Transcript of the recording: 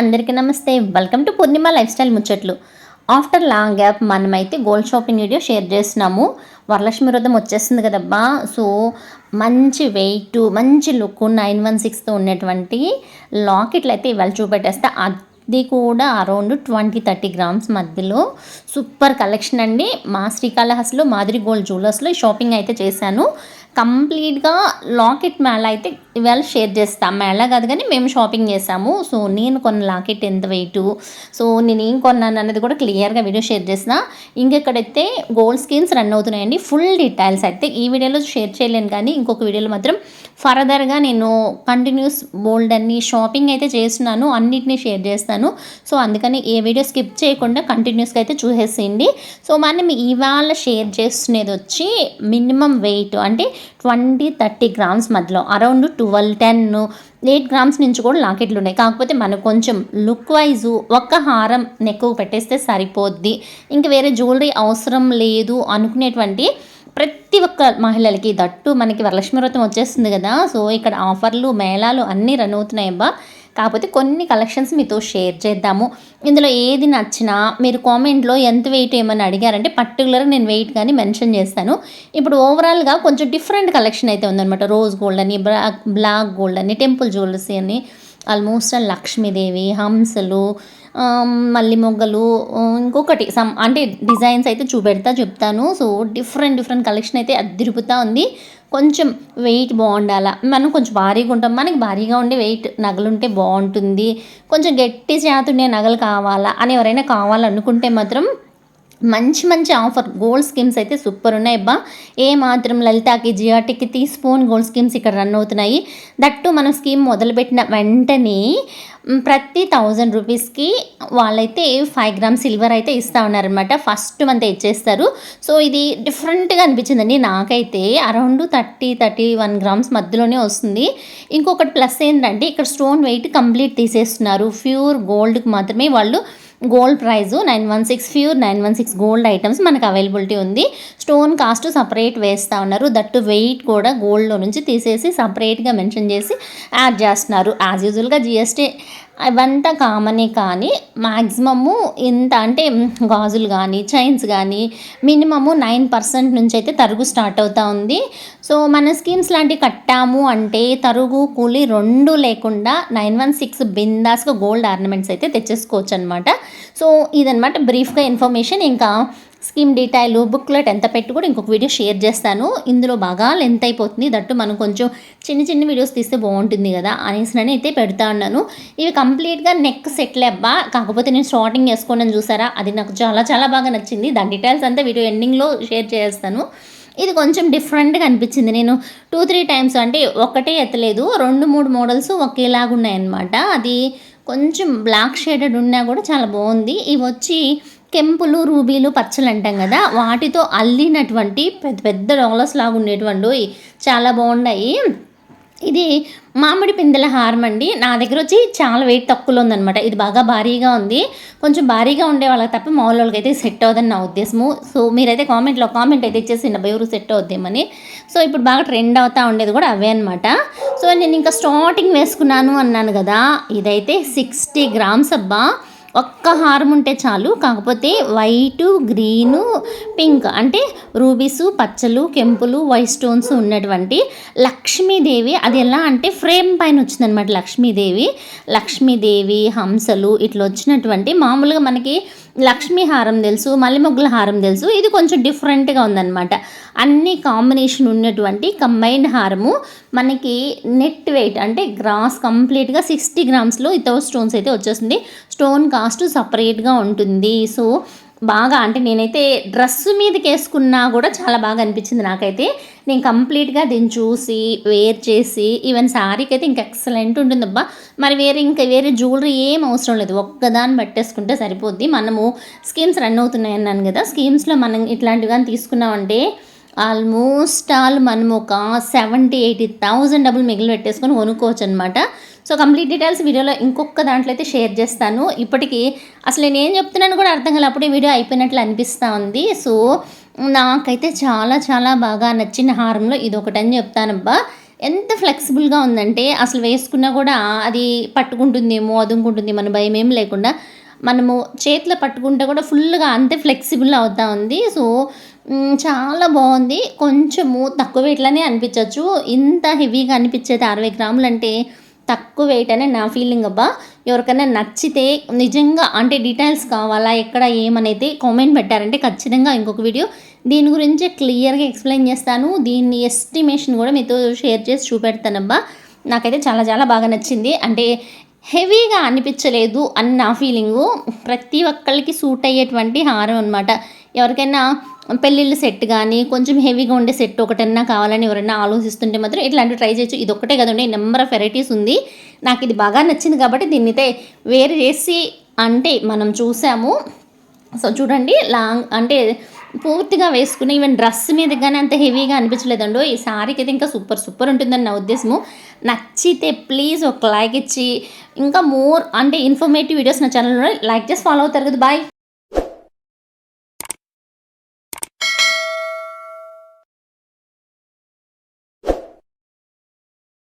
అందరికీ నమస్తే. Welcome to Purnima lifestyle ముచ్చట్లు. ఆఫ్టర్ లాంగ్ గ్యాప్ మనమైతే గోల్డ్ షాపింగ్ వీడియో షేర్ చేస్తున్నాము. వరలక్ష్మి వ్రతం వచ్చేస్తుంది కదబ్బా. సో మంచి వెయిట్ మంచి లుక్ నైన్ వన్ సిక్స్తో ఉన్నటువంటి లాకెట్లు అయితే ఇవాళ చూపెట్టేస్తే. అది కూడా అరౌండ్ ట్వంటీ థర్టీ గ్రామ్స్ మధ్యలో. సూపర్ కలెక్షన్ అండి. మా శ్రీకాళహస్తిలో మాదిరి గోల్డ్ జ్యువెలర్స్లో షాపింగ్ అయితే చేశాను. కంప్లీట్గా లాకెట్ మేళ అయితే ఇవాళ షేర్ చేస్తాం. మేళ కాదు కానీ మేము షాపింగ్ చేసాము. సో నేను కొన్న లాకెట్ ఎంత వెయిట్? సో నేను ఏం కొన్నాను అనేది కూడా క్లియర్గా వీడియో షేర్ చేసిన. ఇంకెక్కడైతే గోల్డ్ స్కీమ్స్ రన్ అవుతున్నాయండి ఫుల్ డీటెయిల్స్ అయితే ఈ వీడియోలో షేర్ చేయలేను కానీ ఇంకొక వీడియోలో మాత్రం ఫర్దర్గా నేను కంటిన్యూస్ బోల్డ్ అన్ని షాపింగ్ అయితే చేస్తున్నాను అన్నిటినీ షేర్ చేస్తాను. సో అందుకని ఏ వీడియో స్కిప్ చేయకుండా కంటిన్యూస్గా అయితే చూసేసేయండి. సో మనం ఇవాళ షేర్ చేస్తున్నది వచ్చి మినిమం వెయిట్ అంటే ట్వంటీ థర్టీ గ్రామ్స్ మధ్యలో around twelve ten eight grams నుంచి కూడా లాకెట్లు ఉన్నాయి కాకపోతే మనకు కొంచెం లుక్ వైజు ఒక్క హారం నెక్ పెట్టేస్తే సరిపోద్ది. ఇంకా వేరే జ్యువెలరీ అవసరం లేదు అనుకునేటువంటి ప్రతి ఒక్క మహిళలకి దట్టు మనకి వరలక్ష్మి వ్రతం వచ్చేస్తుంది కదా. సో ఇక్కడ ఆఫర్లు మేళాలు అన్నీ రన్ అవుతున్నాయి అబ్బా. కాకపోతే కొన్ని కలెక్షన్స్ మీతో షేర్ చేద్దాము. ఇందులో ఏది నచ్చినా మీరు కామెంట్లో ఎంత వెయిట్ ఏమని అడిగారంటే పర్టికులర్గా నేను వెయిట్ కానీ మెన్షన్ చేస్తాను. ఇప్పుడు ఓవరాల్గా కొంచెం డిఫరెంట్ కలెక్షన్ అయితే ఉందన్నమాట. రోజ్ గోల్డ్ అని బ్లాక్ బ్లాక్ గోల్డ్ అని టెంపుల్ జ్యువెలర్స్ అని ఆల్మోస్ట్ లక్ష్మీదేవి హంసలు మల్లి మొగ్గలు ఇంకొకటి సమ్ అంటే డిజైన్స్ అయితే చూపెడతా చెప్తాను. సో డిఫరెంట్ డిఫరెంట్ కలెక్షన్ అయితే అదిరిపుతా ఉంది. కొంచెం వెయిట్ బాగుండాలా? మనం కొంచెం భారీగా ఉంటాం. మనకి భారీగా ఉండే వెయిట్ నగలుంటే బాగుంటుంది. కొంచెం గట్టి చేతుండే నగలు కావాలా? అని ఎవరైనా కావాలనుకుంటే మాత్రం మంచి మంచి ఆఫర్. గోల్డ్ స్కీమ్స్ అయితే సూపర్ ఉన్నాయి. అబ్బా ఏ మాత్రం లలితాకి జియాటికి తీసుకోని గోల్డ్ స్కీమ్స్ ఇక్కడ రన్ అవుతున్నాయి. దట్టు మనం స్కీమ్ మొదలుపెట్టిన వెంటనే ప్రతి థౌజండ్ రూపీస్కి వాళ్ళైతే ఫైవ్ గ్రామ్ సిల్వర్ అయితే ఇస్తూ ఉన్నారనమాట ఫస్ట్ మంత్ ఇచ్చేస్తారు. సో ఇది డిఫరెంట్గా అనిపించిందండి నాకైతే. Around thirty thirty one grams మధ్యలోనే వస్తుంది. ఇంకొకటి ప్లస్ ఏంటంటే ఇక్కడ స్టోన్ వెయిట్ కంప్లీట్ తీసేస్తున్నారు. ప్యూర్ గోల్డ్కి మాత్రమే వాళ్ళు gold price nine one six pure nine one six gold items మనకు అవైలబిలిటీ ఉంది. స్టోన్ కాస్ట్ సపరేట్ వేస్తూ ఉన్నారు. దట్టు వెయిట్ కూడా గోల్డ్లో నుంచి తీసేసి సపరేట్గా మెన్షన్ చేసి యాడ్ చేస్తున్నారు. యాజ్ యూజువల్గా జిఎస్టీ అవంతా కామనే కానీ మ్యాక్సిమము ఇంత అంటే గాజులు కానీ చైన్స్ కానీ మినిమము నైన్ పర్సెంట్ నుంచి అయితే తరుగు స్టార్ట్ అవుతూ ఉంది. సో మన స్కీమ్స్ లాంటివి కట్టాము అంటే తరుగు కూలి రెండు లేకుండా నైన్ వన్ సిక్స్ బిందాస్గా గోల్డ్ ఆర్నమెంట్స్ అయితే తెచ్చేసుకోవచ్చు అనమాట సో ఇదనమాట బ్రీఫ్గా ఇన్ఫర్మేషన్. ఇంకా స్కీమ్ డీటెయిల్ బుక్లెట్ ఎంత పెట్టి కూడా ఇంకొక వీడియో షేర్ చేస్తాను. ఇందులో బాగా లెంత్ అయిపోతుంది. దట్టు మనం కొంచెం చిన్న చిన్న వీడియోస్ తీస్తే బాగుంటుంది కదా అనేసి నేను అయితే పెడతా ఉన్నాను. ఇవి కంప్లీట్గా నెక్ సెట్లే అబ్బా. కాకపోతే నేను స్టార్టింగ్ వేసుకోనని చూసారా? అది నాకు చాలా చాలా బాగా నచ్చింది. దాని డీటెయిల్స్ అంతా వీడియో ఎండింగ్లో షేర్ చేస్తాను. ఇది కొంచెం డిఫరెంట్గా అనిపించింది. నేను టూ త్రీ టైమ్స్ అంటే ఒకటే ఎత్తలేదు. రెండు మూడు మోడల్స్ ఒకేలాగా ఉన్నాయన్నమాట అది కొంచెం బ్లాక్ షేడెడ్ ఉన్నా కూడా చాలా బాగుంది. ఇవి వచ్చి కెంపులు రూబీలు పచ్చలు అంటాం కదా వాటితో అల్లినటువంటి పెద్ద పెద్ద డొంగలస్ లాగా ఉండేటువంటి చాలా బాగున్నాయి. ఇది మామిడి పిందెల హారం అండి. నా దగ్గర వచ్చి చాలా వెయిట్ తక్కువలో ఉందనమాట ఇది బాగా భారీగా ఉంది. కొంచెం భారీగా ఉండే వాళ్ళకి తప్ప మామూలు వాళ్ళకి అయితే సెట్ అవ్వదని నా ఉద్దేశము. సో మీరైతే కామెంట్లో కామెంట్ అయితే ఇచ్చేసి ఎవరు సెట్ అవుద్దేమని సో ఇప్పుడు బాగా ట్రెండ్ అవుతా ఉండేది కూడా అవే అనమాట సో నేను ఇంకా స్టార్టింగ్ వేసుకున్నాను అన్నాను కదా. ఇదైతే సిక్స్టీ గ్రామ్స్ అబ్బా. ఒక్క హారం ఉంటే చాలు. కాకపోతే వైటు గ్రీను పింక్ అంటే రూబీసు పచ్చలు కెంపులు వైట్ స్టోన్స్ ఉన్నటువంటి లక్ష్మీదేవి. అది ఎలా అంటే ఫ్రేమ్ పైన వచ్చిందనమాట లక్ష్మీదేవి. లక్ష్మీదేవి హంసలు ఇట్లా వచ్చినటువంటి మామూలుగా మనకి లక్ష్మీ హారం తెలుసు మల్లెమొగ్గుల హారం తెలుసు. ఇది కొంచెం డిఫరెంట్గా ఉందన్నమాట. అన్ని కాంబినేషన్ ఉన్నటువంటి కంబైన్డ్ హారము. మనకి నెట్ వెయిట్ అంటే గ్రాస్ కంప్లీట్గా సిక్స్టీ గ్రామ్స్లో ఇతవ స్టోన్స్ అయితే వచ్చేస్తుంది. స్టోన్ కాస్ట్ సపరేట్గా ఉంటుంది. సో బాగా అంటే నేనైతే డ్రెస్ మీదకి వేసుకున్నా కూడా చాలా బాగా అనిపించింది నాకైతే. నేను కంప్లీట్గా దీన్ని చూసి వేర్ చేసి ఈవెన్ శారీకి అయితే ఇంకా ఎక్సలెంట్ ఉంటుందబ్బా. మరి వేరే ఇంకా వేరే జ్యువెలరీ ఏం అవసరం లేదు. ఒక్కదాన్ని పట్టేసుకుంటే సరిపోద్ది. మనము స్కీమ్స్ రన్ అవుతున్నాయి అన్నాను కదా. స్కీమ్స్లో మనం ఇట్లాంటివి తీసుకున్నామంటే ఆల్మోస్ట్ ఆల్ మనం ఒక సెవెంటీ ఎయిటీ థౌజండ్ డబ్బులు మిగిలి పెట్టేసుకొని కొనుక్కోవచ్చు అనమాట సో కంప్లీట్ డీటెయిల్స్ వీడియోలో ఇంకొక దాంట్లో అయితే షేర్ చేస్తాను. ఇప్పటికీ అసలు నేను ఏం చెప్తున్నాను కూడా అర్థం కాలే అప్పుడే వీడియో అయిపోయినట్లు అనిపిస్తూ ఉంది. సో నాకైతే చాలా చాలా బాగా నచ్చిన హారంలో ఇది ఒకటని చెప్తానబ్బా. ఎంత ఫ్లెక్సిబుల్గా ఉందంటే అసలు వేసుకున్నా కూడా అది పట్టుకుంటుందేమో అదుముకుంటుంది మన భయం ఏం లేకుండా మనము చేతిలో పట్టుకుంటే కూడా ఫుల్గా అంతే ఫ్లెక్సిబుల్ అవుతా ఉంది. సో చాలా బాగుంది. కొంచెము తక్కువ వెయిట్లోనే అనిపించవచ్చు ఇంత హెవీగా అనిపించేది అరవై గ్రాములు అంటే తక్కువ వెయిట్ అనే నా ఫీలింగ్ అబ్బా. ఎవరికైనా నచ్చితే నిజంగా అంటే డీటెయిల్స్ కావాలా ఎక్కడ ఏమనేది కామెంట్ పెట్టారంటే ఖచ్చితంగా ఇంకొక వీడియో దీని గురించి క్లియర్గా ఎక్స్ప్లెయిన్ చేస్తాను. దీన్ని ఎస్టిమేషన్ కూడా మీతో షేర్ చేసి చూపెడతానబ్బా. నాకైతే చాలా చాలా బాగా నచ్చింది. అంటే హెవీగా అనిపించలేదు అని నా ఫీలింగు ప్రతి ఒక్కళ్ళకి సూట్ అయ్యేటువంటి హారం అనమాట ఎవరికైనా పెళ్ళిళ్ళ సెట్ కానీ కొంచెం హెవీగా ఉండే సెట్ ఒకటన్నా కావాలని ఎవరైనా ఆలోచిస్తుంటే మాత్రం ఇట్లాంటివి ట్రై చేయొచ్చు. ఇది ఒకటే కదండి నెంబర్ ఆఫ్ వెరైటీస్ ఉంది. నాకు ఇది బాగా నచ్చింది కాబట్టి దీన్ని అయితే వేరు చేసి అంటే మనం చూసాము. సో చూడండి లాంగ్ అంటే పూర్తిగా వేసుకుని ఈవెన్ డ్రెస్ మీద కానీ అంత హెవీగా అనిపించలేదండో ఈ సారీకి అయితే ఇంకా సూపర్ సూపర్ ఉంటుందని నా ఉద్దేశము. నచ్చితే ప్లీజ్ ఒక లైక్ ఇచ్చి ఇంకా మోర్ అంటే ఇన్ఫర్మేటివ్ వీడియోస్ నా ఛానల్లో లైక్ చేసి ఫాలో అవుతారు కదా బాయ్.